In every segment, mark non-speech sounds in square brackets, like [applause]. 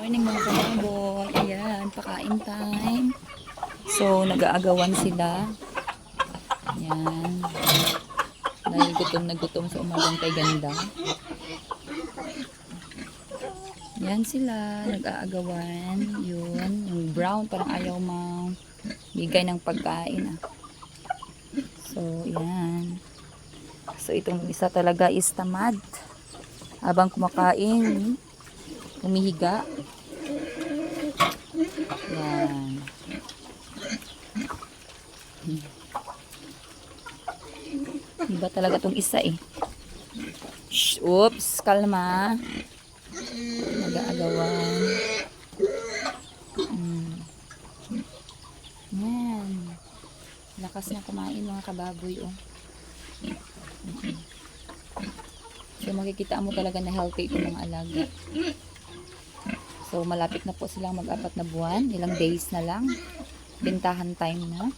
Morning mga kababoy. Ayan, pakain time. So, nag-aagawan sila. Ayan. Dahil gutom na gutom sa umagang kay ganda. Yan sila, nag-aagawan. Yun, yung brown parang ayaw mang bigay ng pagkain ah. So, yan. So, itong isa talaga is tamad. Habang kumakain, humihiga. Yan. Iba talaga tong isa eh. Shh, oops, kalma. Nag-aagawan. Mm. Yan. Lakas na kumain mga kababoy oh. So makikita mo talaga na healthy itong mga alaga. So malapit na po silang mag-apat na buwan. Ilang days na lang. Bintahan time na.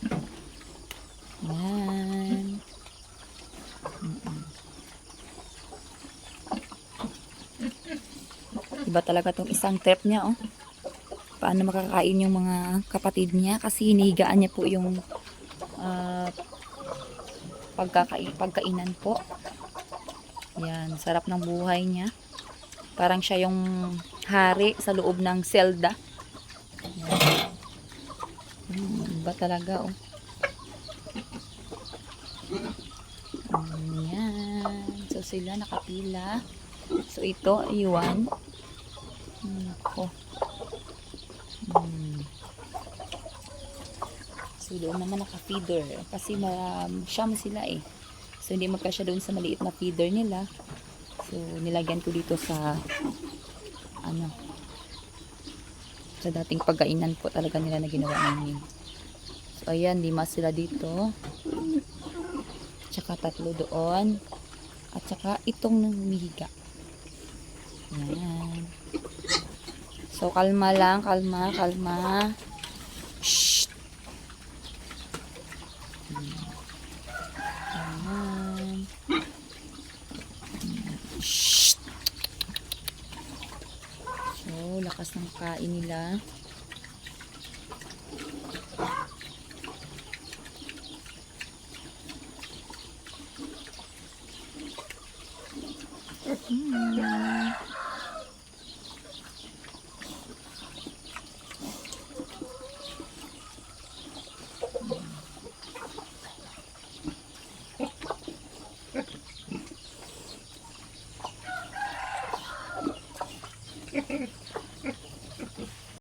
Yan. Mm-mm. Iba talaga tong isang trip niya, oh. Paano makakain yung mga kapatid niya kasi hinihigaan niya po yung pagkakai pagkainan po. Yan, sarap ng buhay niya. Parang siya yung hari sa loob ng selda. Hmm, iba talaga, oh. Mm, Yan. So, sila nakapila. So, ito, iwan. Hmm, ko. Hmm. So, doon naman naka-feeder. Kasi maram, siyam sila eh. So, hindi magkasya doon sa maliit na feeder nila. So, nilagyan ko dito sa sa dating pagkainan po talaga nila na ginawa namin. So, ayan, lima sila dito. Tsaka tatlo doon. At tsaka itong humihiga. Ayan. So, kalma lang, kalma, kalma. Shh. lakas ng kain nila. Mm. [laughs]